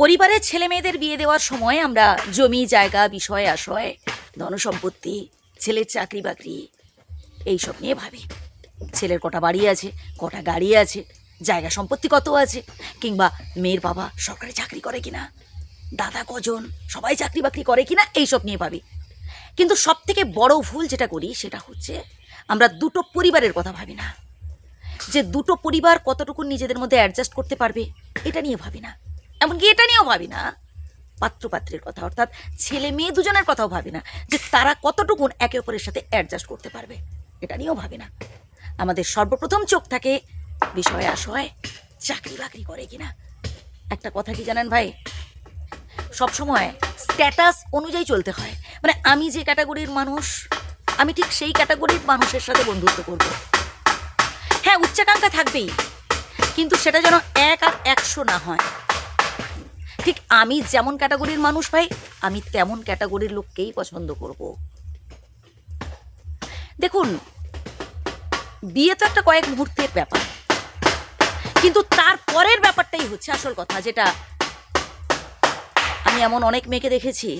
পরিবারের ছেলে মেয়েদের বিয়ে দেওয়ার সময় আমরা জমি, জায়গা, বিষয় আশয় ধনসম্পত্তি, ছেলের চাকরি বাকরি, এইসব নিয়ে ভাবি। ছেলের কটা বাড়ি আছে, কটা গাড়ি আছে, জায়গা সম্পত্তি কত আছে, কিংবা মেয়ের বাবা সরকারি চাকরি করে কিনা, দাদা কজন, সবাই চাকরি বাকরি করে কিনা, এইসব নিয়ে ভাবি। কিন্তু সব থেকে বড় ভুল যেটা করি, সেটা হচ্ছে আমরা দুটো পরিবারের কথা ভাবি না। যে দুটো পরিবার কতটুকু নিজেদের মধ্যে অ্যাডজাস্ট করতে পারবে, এটা নিয়ে ভাবি না। এমনকি এটা নিয়েও ভাবি না। পাত্রপাত্রের কথা, অর্থাৎ ছেলে মেয়ে দুজনের কথাও ভাবি না যে তারা কতটুকুন একে অপরের সাথে অ্যাডজাস্ট করতে পারবে। এটা নিয়েও ভাবি না। আমাদের সর্বপ্রথম চোখ থাকে বিষয় আশয় চাকরি বাকরি করে কিনা। একটা কথা কি জানেন ভাই? সবসময় স্ট্যাটাস অনুযায়ী চলতে হয়। মানে আমি যে ক্যাটাগরির মানুষ, আমি ঠিক সেই ক্যাটাগরির মানুষের সাথে বন্ধুত্ব করব। হ্যাঁ উচ্চাকাঙ্ক্ষা থাকবেই। কিন্তু সেটা যেন এক আর একশো না হয়। ঠিক আমি যেমন ক্যাটাগরির মানুষ ভাই, আমি তেমন ক্যাটাগরির লোককেই পছন্দ করব। দেখুন, বিয়ে তো একটা কয়েক মুহূর্তের ব্যাপার। কিন্তু তার পরের ব্যাপারটাই হচ্ছে আসল কথা, যেটা আমি এমন অনেক মেয়েকে দেখেছি,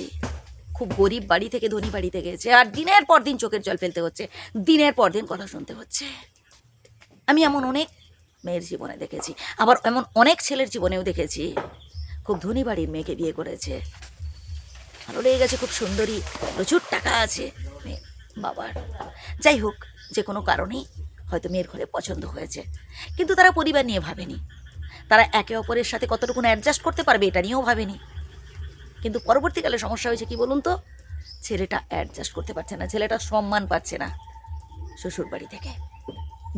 খুব গরিব বাড়ি থেকে ধনী বাড়িতে গেছে, আর দিনের পর দিন চোখের জল ফেলতে হচ্ছে, দিনের পর দিন কথা শুনতে হচ্ছে। আমি এমন অনেক মেয়ের জীবনে দেখেছি, আবার এমন অনেক ছেলের জীবনেও দেখেছি খুব ধনী বাড়ির মেয়েকে বিয়ে করেছে। ভালো লেগে গেছে, খুব সুন্দরী। প্রচুর টাকা আছে বাবার। যাই হোক, যে কোনো কারণেই হয়তো মেয়ের ঘরে পছন্দ হয়েছে। কিন্তু তারা পরিবার নিয়ে ভাবেনি। তারা একে অপরের সাথে কতটুকু অ্যাডজাস্ট করতে পারবে এটা নিয়েও ভাবেনি। কিন্তু পরবর্তীকালে সমস্যা হয়েছে কি বলুন তো? ছেলেটা অ্যাডজাস্ট করতে পারছে না, ছেলেটা সম্মান পাচ্ছে না শ্বশুর বাড়ি থেকে,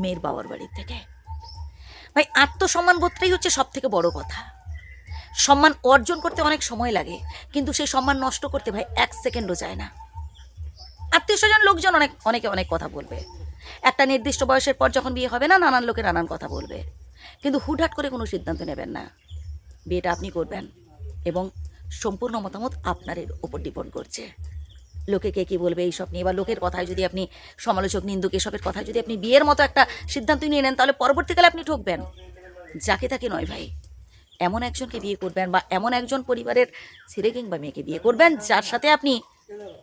মেয়ের বাবার বাড়ির থেকে। ভাই আত্মসম্মান বোধটাই হচ্ছে সব থেকে বড় কথা। সম্মান অর্জন করতে অনেক সময় লাগে, কিন্তু সেই সম্মান নষ্ট করতে ভাই এক সেকেন্ডও যায় না। আত্মীয় স্বজন, লোকজন অনেক, অনেকে অনেক কথা বলবে। একটা নির্দিষ্ট বয়সের পর যখন বিয়ে হবে না, নানান লোকে নানান কথা বলবে। কিন্তু হুটহাট করে কোনো সিদ্ধান্ত নেবেন না। বিয়েটা আপনি করবেন এবং সম্পূর্ণ মতামত আপনার উপর ডিপেন্ড করছে। লোকে কে কী বলবে এইসব নিয়ে, বা লোকের কথায় যদি আপনি সমালোচক, নিন্দুক এসবের কথায় যদি আপনি বিয়ের মতো একটা সিদ্ধান্ত নিয়ে নেন, তাহলে পরবর্তীকালে আপনি ঠকবেন। যাকে তাকে নয় ভাই। এমন একজনকে বিয়ে করবেন বা এমন একজন পরিবারের ছেলে কিংবা মেয়েকে বিয়ে করবেন যার সাথে আপনি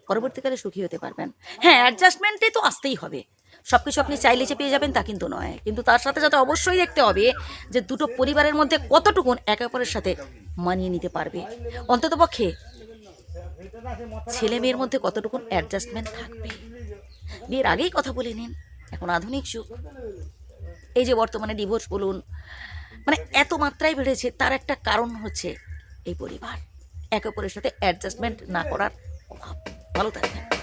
পরবর্তীকালে সুখী হতে পারবেন। হ্যাঁ অ্যাডজাস্টমেন্টে তো আসতেই হবে। সব কিছু আপনি চাইলে যে পেয়ে যাবেন তা কিন্তু নয়। কিন্তু তার সাথে সাথে অবশ্যই দেখতে হবে যে দুটো পরিবারের মধ্যে কতটুকুন একে অপরের সাথে মানিয়ে নিতে পারবে। অন্ততপক্ষে ছেলে মেয়ের মধ্যে কতটুকুন অ্যাডজাস্টমেন্ট থাকবে? বিয়ের আগেই কথা বলে নিন। এখন আধুনিক যুগ। এই যে বর্তমানে ডিভোর্স বলুন মানে এত মাত্রায় বেড়েছে, তার একটা কারণ হচ্ছে এই পরিবার। একে অপরের সাথে অ্যাডজাস্টমেন্ট না করার অভাব। ভালো থাকবেন।